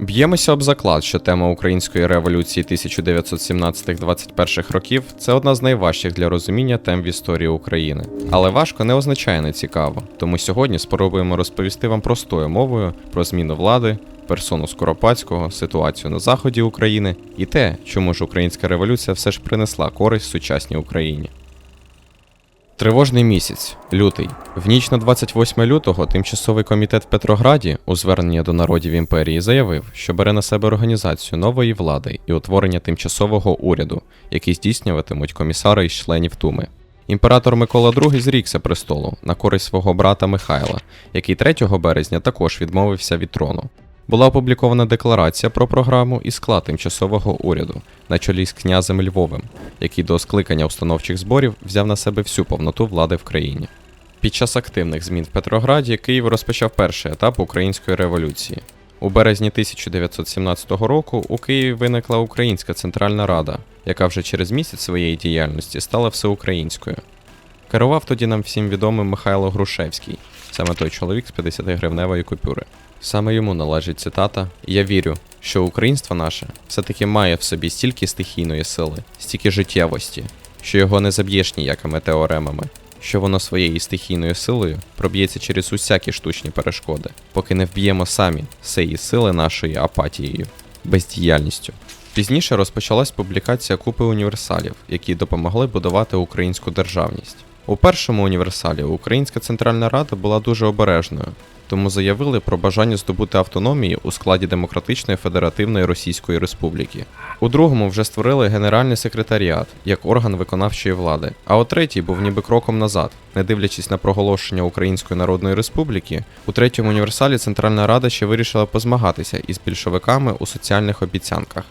Б'ємося об заклад, що тема української революції 1917-21 років це одна з найважчих для розуміння тем в історії України. Але важко не означає нецікаво. Тому сьогодні спробуємо розповісти вам простою мовою про зміну влади, персону Скоропадського, ситуацію на заході України і те, чому ж українська революція все ж принесла користь сучасній Україні. Тривожний місяць, лютий. В ніч на 28 лютого тимчасовий комітет в Петрограді у зверненні до народів імперії заявив, що бере на себе організацію нової влади і утворення тимчасового уряду, який здійснюватимуть комісари із членів Туми. Імператор Микола II зрікся престолу на користь свого брата Михайла, який 3 березня також відмовився від трону. Була опублікована декларація про програму і склад тимчасового уряду на чолі з князем Львовим, який до скликання установчих зборів взяв на себе всю повноту влади в країні. Під час активних змін в Петрограді Київ розпочав перший етап української революції. У березні 1917 року у Києві виникла Українська Центральна Рада, яка вже через місяць своєї діяльності стала всеукраїнською. Керував тоді нам всім відомим Михайло Грушевський, саме той чоловік з 50-гривневої купюри. Саме йому належить цитата: Я вірю, що українство наше все-таки має в собі стільки стихійної сили, стільки життєвості, що його не заб'єш ніякими теоремами, що воно своєю стихійною силою проб'ється через усякі штучні перешкоди, поки не вб'ємо самі сеї сили нашої апатією, бездіяльністю. Пізніше розпочалась публікація купи універсалів, які допомогли будувати українську державність. У першому універсалі Українська Центральна Рада була дуже обережною, тому заявили про бажання здобути автономії у складі Демократичної Федеративної Російської Республіки. У другому вже створили Генеральний секретаріат як орган виконавчої влади. А от третій був ніби кроком назад, не дивлячись на проголошення Української Народної Республіки, у третьому універсалі Центральна Рада ще вирішила позмагатися із більшовиками у соціальних обіцянках.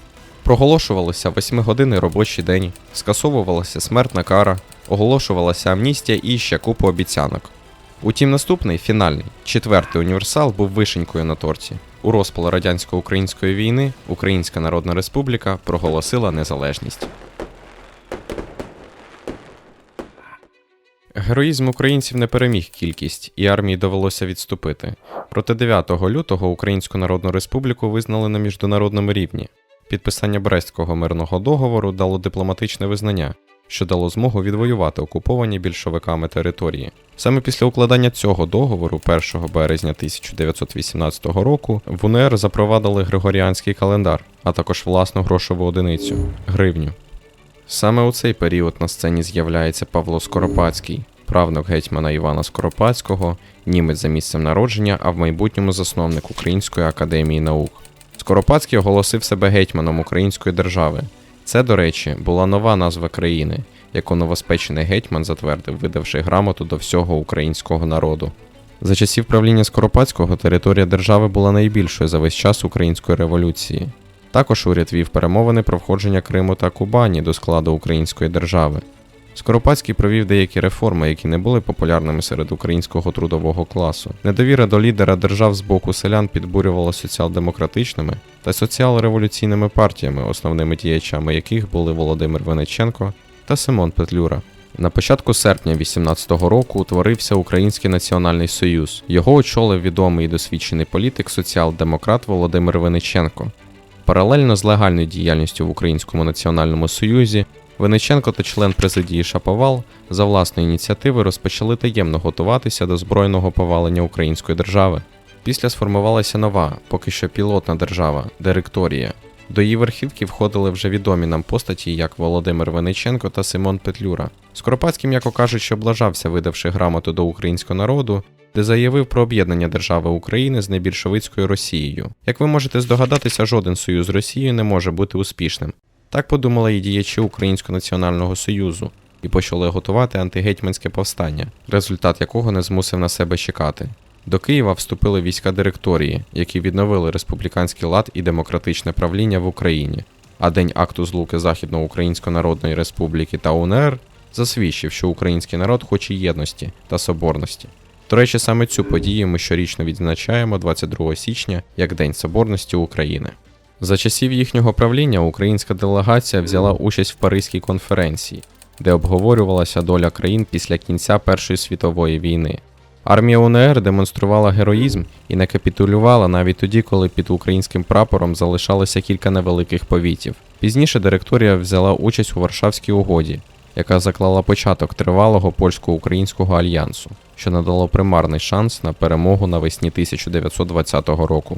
Проголошувалося 8-годинний робочий день, скасовувалася смертна кара, оголошувалася амністія і ще купу обіцянок. Утім, наступний фінальний, четвертий універсал був вишенькою на торті. У розпал радянсько-української війни Українська Народна Республіка проголосила незалежність. Героїзм українців не переміг кількість, і армії довелося відступити. Проте 9 лютого Українську Народну Республіку визнали на міжнародному рівні. Підписання Брестського мирного договору дало дипломатичне визнання, що дало змогу відвоювати окуповані більшовиками території. Саме після укладання цього договору, 1 березня 1918 року, в УНР запровадили Григоріанський календар, а також власну грошову одиницю гривню. Саме у цей період на сцені з'являється Павло Скоропадський, правнук гетьмана Івана Скоропадського, німець за місцем народження, а в майбутньому засновник Української академії наук. Скоропадський оголосив себе гетьманом Української держави. Це, до речі, була нова назва країни, яку новоспечений гетьман затвердив, видавши грамоту до всього українського народу. За часів правління Скоропадського територія держави була найбільшою за весь час української революції. Також уряд вів перемовини про входження Криму та Кубані до складу української держави. Скоропадський провів деякі реформи, які не були популярними серед українського трудового класу. Недовіра до лідера держав з боку селян підбурювала соціал-демократичними та соціал-революційними партіями, основними діячами яких були Володимир Вениченко та Симон Петлюра. На початку серпня 18-го року утворився Український національний союз. Його очолив відомий і досвідчений політик соціал-демократ Володимир Вениченко. Паралельно з легальною діяльністю в Українському національному союзі Винниченко та член президії Шаповал за власної ініціативи розпочали таємно готуватися до збройного повалення української держави. Після сформувалася нова, поки що пілотна держава директорія. До її верхівки входили вже відомі нам постаті, як Володимир Винниченко та Симон Петлюра. Скоропадський, м'яко кажучи, облажався, видавши грамоту до українського народу, де заявив про об'єднання держави України з небільшовицькою Росією. Як ви можете здогадатися, жоден союз з Росією не може бути успішним. Так подумали і діячі Українського національного союзу і почали готувати антигетьманське повстання, результат якого не змусив на себе чекати. До Києва вступили війська директорії, які відновили республіканський лад і демократичне правління в Україні. А день акту злуки Західноукраїнської Народної Республіки та УНР засвідчив, що український народ хоче єдності та соборності. До речі, саме цю подію ми щорічно відзначаємо 22 січня як День Соборності України. За часів їхнього правління українська делегація взяла участь в Паризькій конференції, де обговорювалася доля країн після кінця Першої світової війни. Армія УНР демонструвала героїзм і не капітулювала навіть тоді, коли під українським прапором залишалося кілька невеликих повітів. Пізніше директорія взяла участь у Варшавській угоді, яка заклала початок тривалого польсько-українського альянсу, що надало примарний шанс на перемогу навесні 1920 року.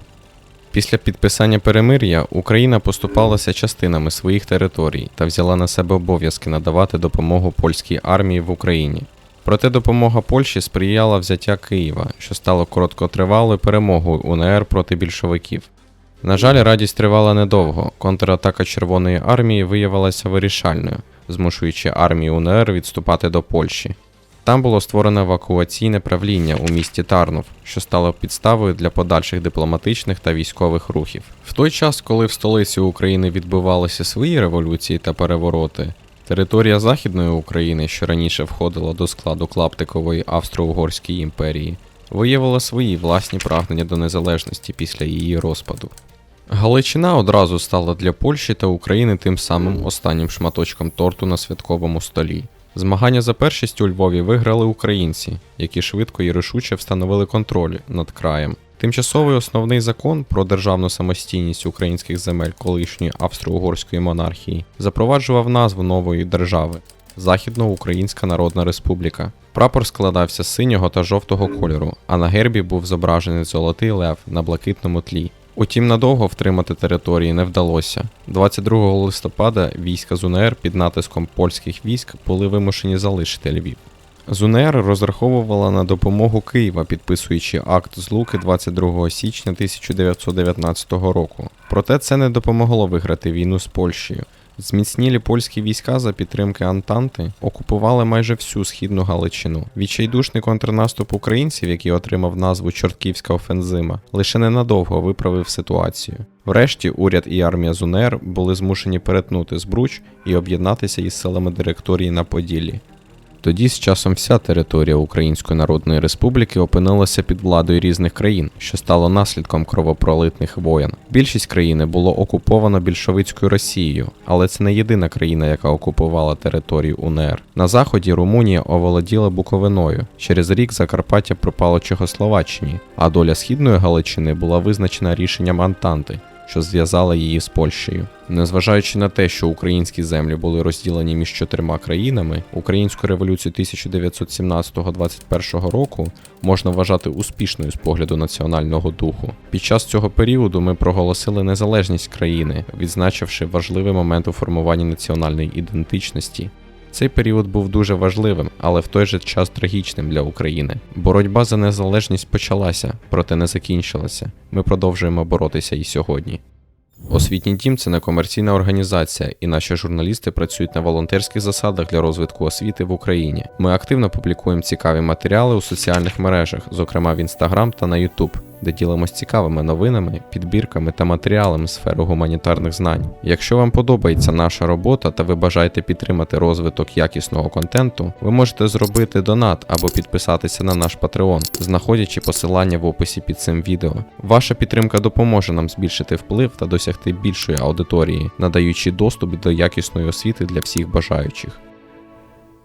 Після підписання перемир'я Україна поступалася частинами своїх територій та взяла на себе обов'язки надавати допомогу польській армії в Україні. Проте допомога Польщі сприяла взяття Києва, що стало короткотривалою перемогою УНР проти більшовиків. На жаль, радість тривала недовго. Контратака Червоної армії виявилася вирішальною, змушуючи армію УНР відступати до Польщі. Там було створено евакуаційне правління у місті Тарнов, що стало підставою для подальших дипломатичних та військових рухів. В той час, коли в столиці України відбувалися свої революції та перевороти, територія Західної України, що раніше входила до складу Клаптикової Австро-Угорської імперії, виявила свої власні прагнення до незалежності після її розпаду. Галичина одразу стала для Польщі та України тим самим останнім шматочком торту на святковому столі. Змагання за першість у Львові виграли українці, які швидко і рішуче встановили контроль над краєм. Тимчасовий основний закон про державну самостійність українських земель колишньої австро-угорської монархії запроваджував назву нової держави Західноукраїнська Народна Республіка. Прапор складався з синього та жовтого кольору, а на гербі був зображений золотий лев на блакитному тлі. Утім, надовго втримати території не вдалося. 22 листопада війська з УНР під натиском польських військ були вимушені залишити Львів. З УНР розраховувала на допомогу Києва, підписуючи акт злуки 22 січня 1919 року. Проте це не допомогло виграти війну з Польщею. Зміцнілі польські війська за підтримки Антанти окупували майже всю східну Галичину. Відчайдушний контрнаступ українців, який отримав назву Чортківська офензима, лише ненадовго виправив ситуацію. Врешті уряд і армія ЗУНР були змушені перетнути Збруч і об'єднатися із силами директорії на Поділлі. Тоді з часом вся територія Української Народної Республіки опинилася під владою різних країн, що стало наслідком кровопролитних воєн. Більшість країни було окуповано більшовицькою Росією, але це не єдина країна, яка окупувала територію УНР. На заході Румунія оволоділа Буковиною. Через рік Закарпаття припало Чехословаччині, а доля східної Галичини була визначена рішенням Антанти. Що зв'язала її з Польщею, незважаючи на те, що українські землі були розділені між чотирма країнами, українську революцію 1917-21 року можна вважати успішною з погляду національного духу. Під час цього періоду ми проголосили незалежність країни, відзначивши важливий момент у формуванні національної ідентичності. Цей період був дуже важливим, але в той же час трагічним для України. Боротьба за незалежність почалася, проте не закінчилася. Ми продовжуємо боротися і сьогодні. Освітній дім це некомерційна організація, і наші журналісти працюють на волонтерських засадах для розвитку освіти в Україні. Ми активно публікуємо цікаві матеріали у соціальних мережах, зокрема в Instagram та на YouTube, де ділимось цікавими новинами, підбірками та матеріалами сфери гуманітарних знань. Якщо вам подобається наша робота та ви бажаєте підтримати розвиток якісного контенту, ви можете зробити донат або підписатися на наш Patreon, знаходячи посилання в описі під цим відео. Ваша підтримка допоможе нам збільшити вплив та досягти більшої аудиторії, надаючи доступ до якісної освіти для всіх бажаючих.